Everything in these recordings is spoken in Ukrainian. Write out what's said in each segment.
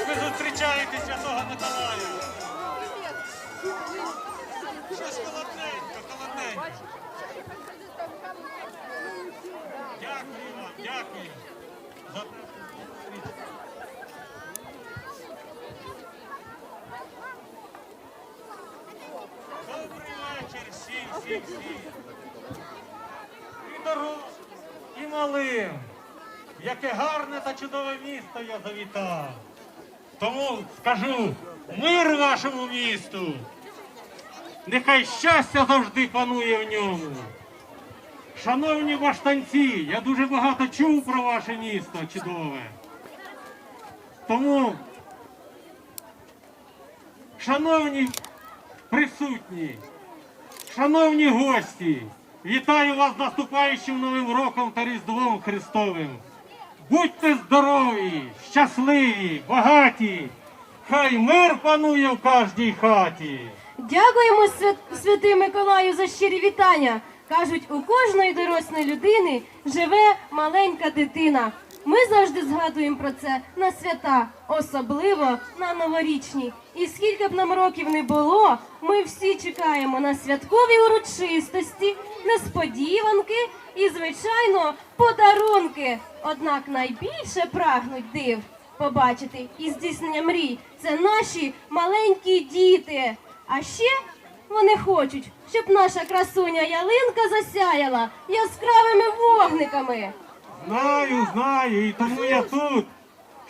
Як ви зустрічаєте Святого Миколая? Щось холодненько, холодненько. Дякую вам, дякую. Добрий вечір всім, всім, всім. І дорослим, і малим. Яке гарне та чудове місто я завітав. Тому скажу мир вашому місту. Нехай щастя завжди панує в ньому. Шановні баштанці, я дуже багато чув про ваше місто чудове. Тому, шановні присутні, шановні гості, вітаю вас з наступаючим Новим роком та Різдвом Христовим. Будьте здорові, щасливі, багаті. Хай мир панує в кожній хаті. Дякуємо свят- святий Миколаю за щирі вітання. Кажуть, у кожної дорослої людини живе маленька дитина. Ми завжди згадуємо про це на свята, особливо на новорічні. І скільки б нам років не було, ми всі чекаємо на святкові урочистості, несподіванки і, звичайно, подарунки. Однак найбільше прагнуть див побачити і здійснення мрій. Це наші маленькі діти. А ще вони хочуть, щоб наша красуня ялинка засяяла яскравими вогниками. Знаю, знаю, і тому я тут,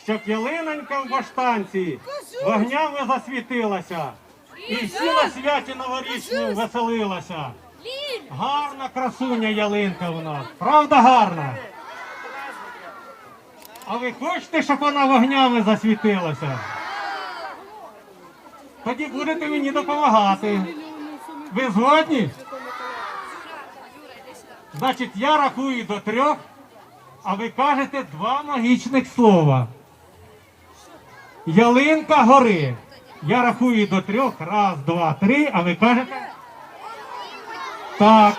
щоб ялинонька в баштанці вогнями засвітилася. І всі на святі новорічному веселилася. Гарна красуня ялинка у нас. Правда гарна? А ви хочете, щоб вона вогнями засвітилася? Тоді будете мені допомагати. Ви згодні? Значить, я рахую до трьох, а ви кажете два магічних слова. Ялинка гори. Я рахую до трьох. Раз, два, три, а ви кажете. Так.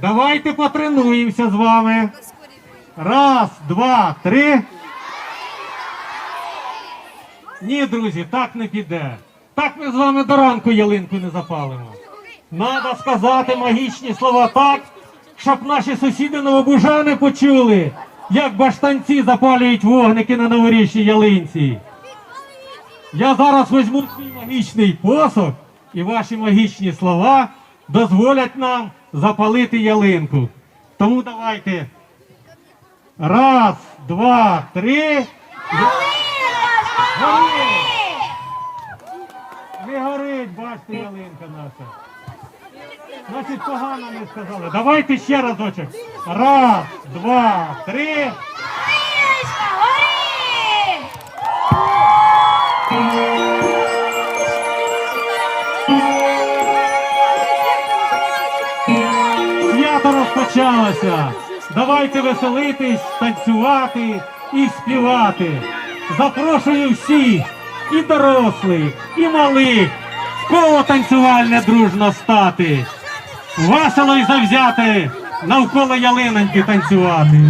Давайте потренуємося з вами. Раз, два, три. Ні, друзі, так не піде. Так ми з вами до ранку ялинку не запалимо. Надо сказати магічні слова так, щоб наші сусіди новобужани почули, як баштанці запалюють вогники на новорічній ялинці. Я зараз візьму свій магічний посох, і ваші магічні слова дозволять нам запалити ялинку. Тому давайте. Раз, два, три. Горить! Не горить, бачите, ялинка наша. Значить, погано не сказали. Давайте ще разочок. Раз, два, три. Свято розпочалося. Давайте веселитись, танцювати і співати. Запрошую всіх, і дорослих, і малих, в коло танцювальне дружно стати. Весело і завзяти навколо ялиненьки танцювати.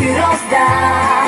Кулечки роздав,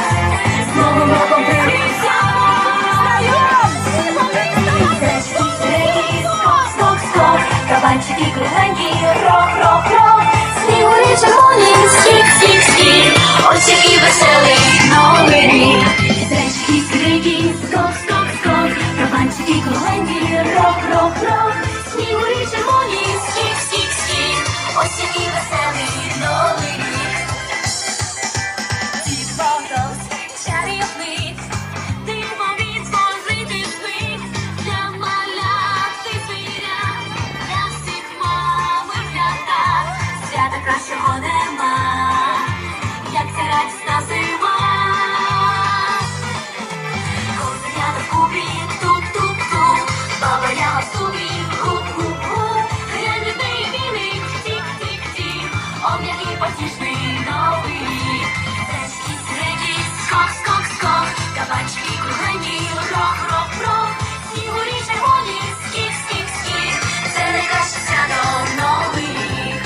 потішний новий. Речки, треки, скок, скок, скок, кабачки, кругані, рок, рок, рок, снігурі червоні, скік, скік, скік, це найкраще свято нових.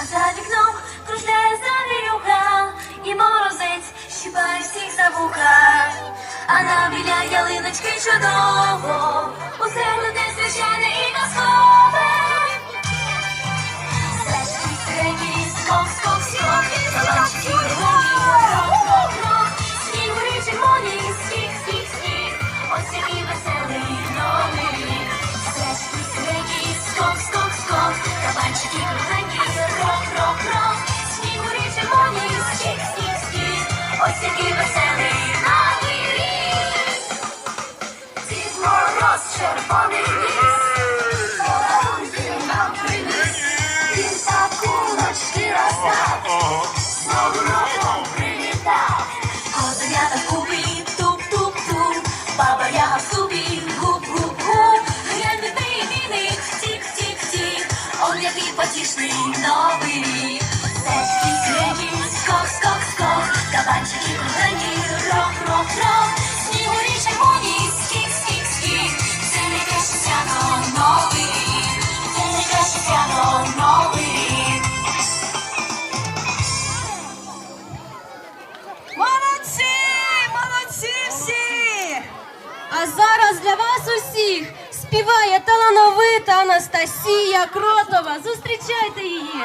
А за вікном кружляє завірюга, і морозець щипає всіх за а на біля ялиночки чудово, усе людей. Мороз червоний нам приніс. Він так кулочки роздав, знову роком привітав. В купі, туп-туп-туп, баба яга в супі, гуп-гуп-гуп. Глянь, ти віник, тік-тік-тік, он який потішний новий рік. Стежки сині, скок, скок, скок, кабанчики кругленькі, рок-рок-рок. А зараз для вас усіх співає талановита Анастасія Кротова. Зустрічайте її.